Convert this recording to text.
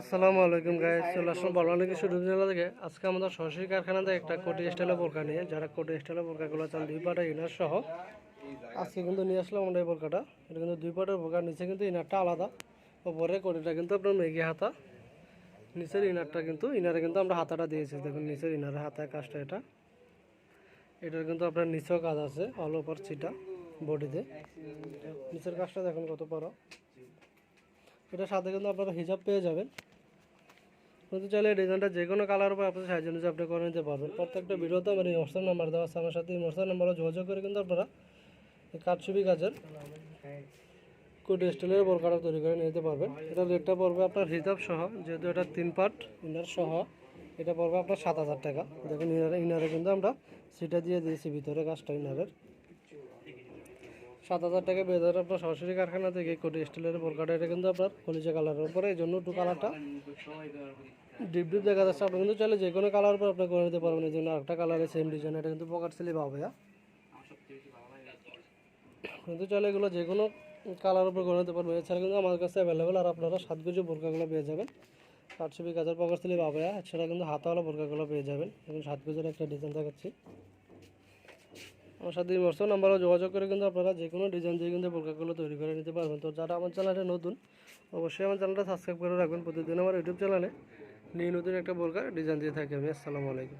আসসালামু আলাইকুম গাইস চলে আসলাম বলবানি কিছু জেলা থেকে। আজকে আমাদের সরাসরি কারখানাতে একটা কোটি স্টাইলের বোরকা নিয়ে, যারা কোটি স্টাইলের বোরকাগুলো চান, দুই পাটা ইনার সহ। আজকে কিন্তু নিয়ে আসলাম আমরা এই বোরকাটা এটা কিন্তু দুই পাটের বোরকার নিচে কিন্তু ইনারটা আলাদা। ওপরে কোটিটা কিন্তু আপনার মেঘি হাতা। নিচের ইনারটা কিন্তু ইনারে কিন্তু আমরা হাতাটা দিয়েছি। দেখুন, নিচের ইনারে হাতায় কাজটা এটা। এটার কিন্তু আপনার নিচেও কাজ আছে অল ওভার চিটা বডিতে নিচের কাজটা দেখুন কত বড়। এটার সাথে কিন্তু আপনারা হিজাব পেয়ে যাবেন। কিন্তু চাইলে ডিজাইনটা যে কোনো কালার উপর আপনার সাইজ অনুযায়ী আপনি করে নিতে পারবেন। প্রত্যেকটা ভিডিওতে আমার এই হোয়াটসঅ্যাপ নাম্বার দেওয়া আছে। আমার সাথে এই হোয়াটসঅ্যাপ নাম্বারে যোগাযোগ করে কিন্তু আপনারা এই কাঠছবি কাজের কোটি স্টাইলের বোরকাটা তৈরি করে নিতে পারবেন। এটা রেটটা পড়বে আপনার হিসাব সহ, যেহেতু এটা তিন পার্ট ইনার সহ, এটা পড়বে আপনার সাত হাজার টাকা। দেখুন ইনারে ইনারে কিন্তু আমরা সেটা দিয়ে দিয়েছি, ভিতরে কাজটা ইনারের সাত হাজার টাকা বেজার আপনার সরাসরি কারখানা থেকে কোটি স্টিলের বোরকাটা এটা কিন্তু আপনার কলিজা কালারের উপরে, এই জন্য একটু কালারটা ডিপ ডিপ দেখা যাচ্ছে। আপনি কিন্তু চাইলে যে কোনো কালার উপর আপনি করে নিতে পারবেন। এই জন্য আরেকটা কালারের সেম ডিজাইন এটা কিন্তু পকেট স্লিপ হবে হ্যাঁ? কিন্তু চাইলে এগুলো যে কোনো কালার উপর করে নিতে পারবেন। এছাড়া কিন্তু আমার কাছে অ্যাভেলেবেল আর আপনারা সাত কেজি বোরকাগুলো পেয়ে যাবেন। আটশো বিশ হাজার পকেট স্লিপ হবে হ্যাঁ? এছাড়া কিন্তু হাতাওয়ালা বোরকাগুলো পেয়ে যাবেন। এবং সাত কেজির একটা ডিজাইন দেখাচ্ছি। আমার সাথে হোয়াটসঅ্যাপ নাম্বারও যোগাযোগ করে কিন্তু আপনারা যে কোনো ডিজাইন দিয়ে কিন্তু বোরকাগুলো তৈরি করে নিতে পারবেন। তো যারা আমার চ্যানেলে নতুন, অবশ্যই আমার চ্যানেলটা সাবস্ক্রাইব করে রাখবেন। প্রতিদিন আমার ইউটিউব চ্যানেলে নিয়ে নতুন একটা বোরকা ডিজাইন দিয়ে থাকি আমি। আসসালামু আলাইকুম।